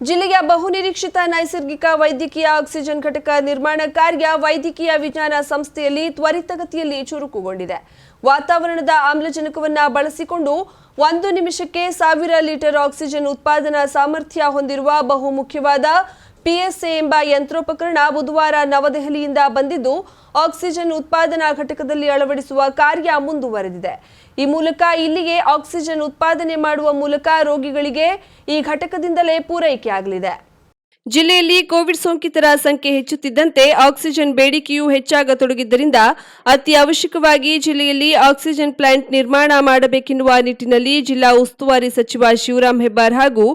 ಜಿಲ್ಲೆಯ ಬಹುನಿರೀಕ್ಷಿತ ನೈಸರ್ಗಿಕ ವೈದ್ಯಕೀಯ ಆಕ್ಸಿಜನ್ ಘಟಕ ನಿರ್ಮಾಣ ಕಾರ್ಯ ವೈದ್ಯಕೀಯ ವಿಜ್ಞಾನ ಸಂಸ್ಥೆಯಲ್ಲಿ ತ್ವರಿತಗತಿಯಲ್ಲಿ ಚುರುಕುಗೊಂಡಿದೆ. ವಾತಾವರಣದ ಆಮ್ಲಜನಕವನ್ನು ಬಳಸಿಕೊಂಡು ಒಂದು ನಿಮಿಷಕ್ಕೆ ಸಾವಿರ ಲೀಟರ್ ಆಕ್ಸಿಜನ್ ಉತ್ಪಾದನಾ ಸಾಮರ್ಥ್ಯ ಹೊಂದಿರುವ ಬಹುಮುಖ್ಯವಾದ ಪಿಎಸ್ಎ ಎಂಬ ಯಂತ್ರೋಪಕರಣ ಬುಧವಾರ ನವದೆಹಲಿಯಿಂದ ಬಂದಿದ್ದು, ಆಕ್ಸಿಜನ್ ಉತ್ಪಾದನಾ ಘಟಕದಲ್ಲಿ ಅಳವಡಿಸುವ ಕಾರ್ಯ ಮುಂದುವರೆದಿದೆ. ಈ ಮೂಲಕ ಇಲ್ಲಿಗೆ ಆಕ್ಸಿಜನ್ ಉತ್ಪಾದನೆ ಮಾಡುವ ಮೂಲಕ ರೋಗಿಗಳಿಗೆ ಈ ಘಟಕದಿಂದಲೇ ಪೂರೈಕೆಯಾಗಲಿದೆ ಜಿಲ್ಲೆಯಲ್ಲಿ ಕೋವಿಡ್ ಸೋಂಕಿತರ ಸಂಖ್ಯೆ ಹೆಚ್ಚುತ್ತಿದ್ದಂತೆ ಆಕ್ಸಿಜನ್ ಬೇಡಿಕೆಯೂ ಹೆಚ್ಚಾಗತೊಡಗಿದ್ದರಿಂದ ಅತಿ ಅವಶ್ಯಕವಾಗಿ ಜಿಲ್ಲೆಯಲ್ಲಿ ಆಕ್ಸಿಜನ್ ಪ್ಲಾಂಟ್ ನಿರ್ಮಾಣ ಮಾಡಬೇಕೆನ್ನುವ ನಿಟ್ಟಿನಲ್ಲಿ ಜಿಲ್ಲಾ ಉಸ್ತುವಾರಿ ಸಚಿವ ಶಿವರಾಂ ಹೆಬ್ಬಾರ್ ಹಾಗೂ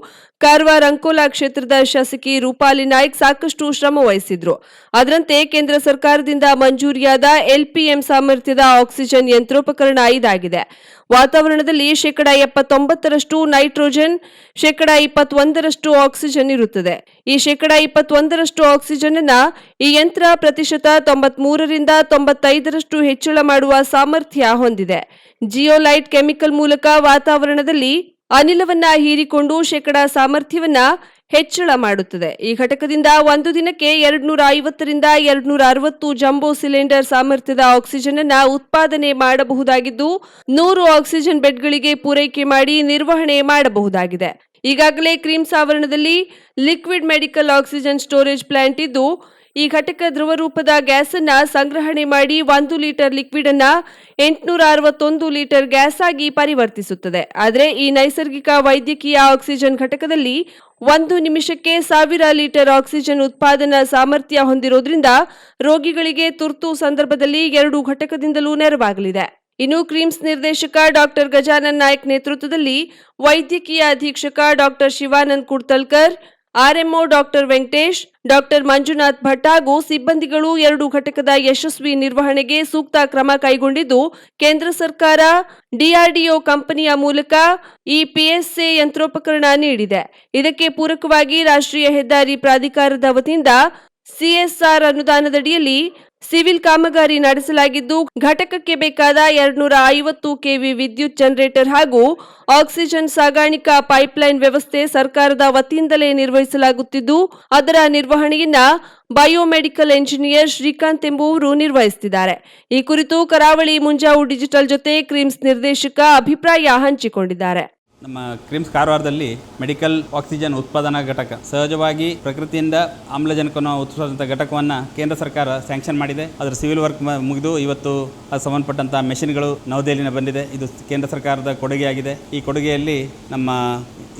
ಕಾರವಾರ ಅಂಕೋಲಾ ಕ್ಷೇತ್ರದ ಶಾಸಕಿ ರೂಪಾಲಿ ನಾಯ್ಕ್ ಸಾಕಷ್ಟು ಶ್ರಮ ವಹಿಸಿದ್ರು. ಅದರಂತೆ ಕೇಂದ್ರ ಸರ್ಕಾರದಿಂದ ಮಂಜೂರಿಯಾದ ಎಲ್ಪಿಎಂ ಸಾಮರ್ಥ್ಯದ ಆಕ್ಸಿಜನ್ ಯಂತ್ರೋಪಕರಣ ಇದಾಗಿದೆ ವಾತಾವರಣದಲ್ಲಿ ಶೇಕಡ ಎಪ್ಪತ್ತೊಂಬತ್ತರಷ್ಟು ನೈಟ್ರೋಜನ್, ಶೇಕಡ ಇಪ್ಪತ್ತೊಂದರಷ್ಟು ಆಕ್ಸಿಜನ್ ಇರುತ್ತದೆ. ಈ ಶೇಕಡ ಇಪ್ಪತ್ತೊಂದರಷ್ಟು ಆಕ್ಸಿಜನ್ ಅನ್ನ ಈ ಯಂತ್ರ ಪ್ರತಿಶತ ತೊಂಬತ್ಮೂರರಿಂದ ತೊಂಬತ್ತೈದರಷ್ಟು ಹೆಚ್ಚಳ ಮಾಡುವ ಸಾಮರ್ಥ್ಯ ಹೊಂದಿದೆ. ಜಿಯೋಲೈಟ್ ಕೆಮಿಕಲ್ ಮೂಲಕ ವಾತಾವರಣದಲ್ಲಿ ಅನಿಲವನ್ನ ಹೀರಿಕೊಂಡು ಶೇಕಡ ಸಾಮರ್ಥ್ಯವನ್ನ ಹೆಚ್ಚಳ ಮಾಡುತ್ತದೆ. ಈ ಘಟಕದಿಂದ ಒಂದು ದಿನಕ್ಕೆ ಎರಡ್ನೂರ ಐವತ್ತರಿಂದ ಎರಡ್ನೂರ ಅರವತ್ತು ಜಂಬೋ ಸಿಲಿಂಡರ್ ಸಾಮರ್ಥ್ಯದ ಆಕ್ಸಿಜನ್ ಅನ್ನ ಉತ್ಪಾದನೆ ಮಾಡಬಹುದಾಗಿದ್ದು, ನೂರು ಆಕ್ಸಿಜನ್ ಬೆಡ್ಗಳಿಗೆ ಪೂರೈಕೆ ಮಾಡಿ ನಿರ್ವಹಣೆ ಮಾಡಬಹುದಾಗಿದೆ. ಈಗಾಗಲೇ ಕ್ರೀಮ್ಸ್ ಆವರಣದಲ್ಲಿ liquid medical oxygen storage plant ಇದ್ದು ಈ ಘಟಕ ದ್ರವ ರೂಪದ ಗ್ಯಾಸ್ ಅನ್ನ ಸಂಗ್ರಹಣೆ ಮಾಡಿ ಒಂದು ಲೀಟರ್ ಲಿಕ್ವಿಡ್ ಅನ್ನ ಎಂಟುನೂರ ಅರವತ್ತೊಂದು ಲೀಟರ್ ಗ್ಯಾಸ್ ಆಗಿ ಪರಿವರ್ತಿಸುತ್ತದೆ. ಆದರೆ ಈ ನೈಸರ್ಗಿಕ ವೈದ್ಯಕೀಯ ಆಕ್ಸಿಜನ್ ಘಟಕದಲ್ಲಿ ಒಂದು ನಿಮಿಷಕ್ಕೆ ಸಾವಿರ ಲೀಟರ್ ಆಕ್ಸಿಜನ್ ಉತ್ಪಾದನಾ ಸಾಮರ್ಥ್ಯ ಹೊಂದಿರೋದ್ರಿಂದ ರೋಗಿಗಳಿಗೆ ತುರ್ತು ಸಂದರ್ಭದಲ್ಲಿ ಎರಡು ಘಟಕದಿಂದಲೂ ನೆರವಾಗಲಿದೆ. ಇನ್ನು ಕ್ರೀಮ್ಸ್ ನಿರ್ದೇಶಕ ಡಾಕ್ಟರ್ ಗಜಾನನ್ ನಾಯಕ್ ನೇತೃತ್ವದಲ್ಲಿ ವೈದ್ಯಕೀಯ ಅಧೀಕ್ಷಕ doctor Shivanand Kudtalkar RMO doctor Venkatesh, doctor Manjunath Bhat ಹಾಗೂ ಸಿಬ್ಬಂದಿಗಳು ಎರಡು ಘಟಕದ ಯಶಸ್ವಿ ನಿರ್ವಹಣೆಗೆ ಸೂಕ್ತ ಕ್ರಮ ಕೈಗೊಂಡಿದ್ದು, ಕೇಂದ್ರ ಸರ್ಕಾರ ಡಿಆರ್ಡಿಒ ಕಂಪನಿಯ ಮೂಲಕ ಈ ಪಿಎಸ್ಎ ಯಂತ್ರೋಪಕರಣ ನೀಡಿದೆ. ಇದಕ್ಕೆ ಪೂರಕವಾಗಿ ರಾಷ್ಟ್ರೀಯ ಹೆದ್ದಾರಿ ಪ್ರಾಧಿಕಾರದ ವತಿಯಿಂದ ಸಿಎಸ್ಆರ್ ಅನುದಾನದಡಿಯಲ್ಲಿ ಸಿವಿಲ್ ಕಾಮಗಾರಿ ನಡೆಸಲಾಗಿದ್ದು, ಘಟಕಕ್ಕೆ ಬೇಕಾದ ಎರಡ್ನೂರ ಐವತ್ತು ಕೆವಿ ವಿದ್ಯುತ್ ಜನರೇಟರ್ ಹಾಗೂ ಆಕ್ಸಿಜನ್ ಸಾಗಾಣಿಕಾ ಪೈಪ್ಲೈನ್ ವ್ಯವಸ್ಥೆ ಸರ್ಕಾರದ ವತಿಯಿಂದಲೇ ನಿರ್ವಹಿಸಲಾಗುತ್ತಿದ್ದು, ಅದರ ನಿರ್ವಹಣೆಯನ್ನ ಬಯೋಮೆಡಿಕಲ್ ಎಂಜಿನಿಯರ್ ಶ್ರೀಕಾಂತ್ ಎಂಬುವರು ನಿರ್ವಹಿಸುತ್ತಿದ್ದಾರೆ. ಈ ಕುರಿತು ಕರಾವಳಿ ಮುಂಜಾವು ಡಿಜಿಟಲ್ ಜೊತೆ ಕ್ರೀಮ್ಸ್ ನಿರ್ದೇಶಕ ಅಭಿಪ್ರಾಯ ಹಂಚಿಕೊಂಡಿದ್ದಾರೆ. ನಮ್ಮ ಕ್ರಿಮ್ಸ್ ಕಾರವಾರದಲ್ಲಿ ಮೆಡಿಕಲ್ ಆಕ್ಸಿಜನ್ ಉತ್ಪಾದನಾ ಘಟಕ. ಸಹಜವಾಗಿ ಪ್ರಕೃತಿಯಿಂದ ಆಮ್ಲಜನಕವನ್ನು ಉತ್ಪಾದಿಸುವಂಥ ಘಟಕವನ್ನು ಕೇಂದ್ರ ಸರ್ಕಾರ ಸ್ಯಾಂಕ್ಷನ್ ಮಾಡಿದೆ. ಅದರ ಸಿವಿಲ್ ವರ್ಕ್ ಮುಗಿದು ಇವತ್ತು ಅದು ಸಂಬಂಧಪಟ್ಟಂಥ ಮೆಷಿನ್ಗಳು ನವದೆಹಲಿನ ಬಂದಿದೆ. ಇದು ಕೇಂದ್ರ ಸರ್ಕಾರದ ಕೊಡುಗೆಯಾಗಿದೆ. ಈ ಕೊಡುಗೆಯಲ್ಲಿ ನಮ್ಮ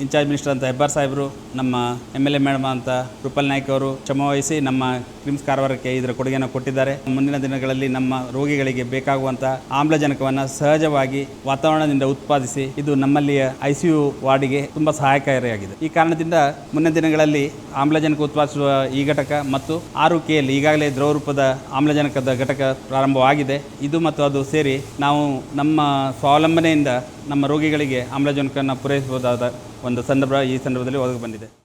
ಇನ್ಚಾರ್ಜ್ ಮಿನಿಸ್ಟರ್ ಅಂತ ಹೆಬ್ಬಾರ್ ಸಾಹೇಬರು, ನಮ್ಮ ಎಂ ಎಲ್ ಎ ಮೇಡಮ್ ಅಂತ ರೂಪಲ್ ನಾಯ್ಕ್ ಅವರು ಶ್ರಮವಹಿಸಿ ನಮ್ಮ ಕ್ರಿಮ್ಸ್ ಕಾರವಾರಕ್ಕೆ ಇದರ ಕೊಡುಗೆಯನ್ನು ಕೊಟ್ಟಿದ್ದಾರೆ. ಮುಂದಿನ ದಿನಗಳಲ್ಲಿ ನಮ್ಮ ರೋಗಿಗಳಿಗೆ ಬೇಕಾಗುವಂಥ ಆಮ್ಲಜನಕವನ್ನು ಸಹಜವಾಗಿ ವಾತಾವರಣದಿಂದ ಉತ್ಪಾದಿಸಿ ಇದು ನಮ್ಮಲ್ಲಿಯ ಐ ಸಿ ಯು ವಾರ್ಡಿಗೆ ತುಂಬ ಸಹಾಯಕಾರಿಯಾಗಿದೆ. ಈ ಕಾರಣದಿಂದ ಮುಂದಿನ ದಿನಗಳಲ್ಲಿ ಆಮ್ಲಜನಕ ಉತ್ಪಾದಿಸುವ ಈ ಘಟಕ ಮತ್ತು ಆರು ಕೆಯಲ್ಲಿ ಈಗಾಗಲೇ ದ್ರವ ರೂಪದ ಆಮ್ಲಜನಕದ ಘಟಕ ಪ್ರಾರಂಭವಾಗಿದೆ. ಇದು ಮತ್ತು ಅದು ಸೇರಿ ನಾವು ನಮ್ಮ ಸ್ವಾವಲಂಬನೆಯಿಂದ ನಮ್ಮ ರೋಗಿಗಳಿಗೆ ಆಮ್ಲಜನಕವನ್ನು ಪೂರೈಸಬಹುದಾದ ಒಂದು ಸಂದರ್ಭ ಈ ಸಂದರ್ಭದಲ್ಲಿ ಒದಗಿ ಬಂದಿದೆ.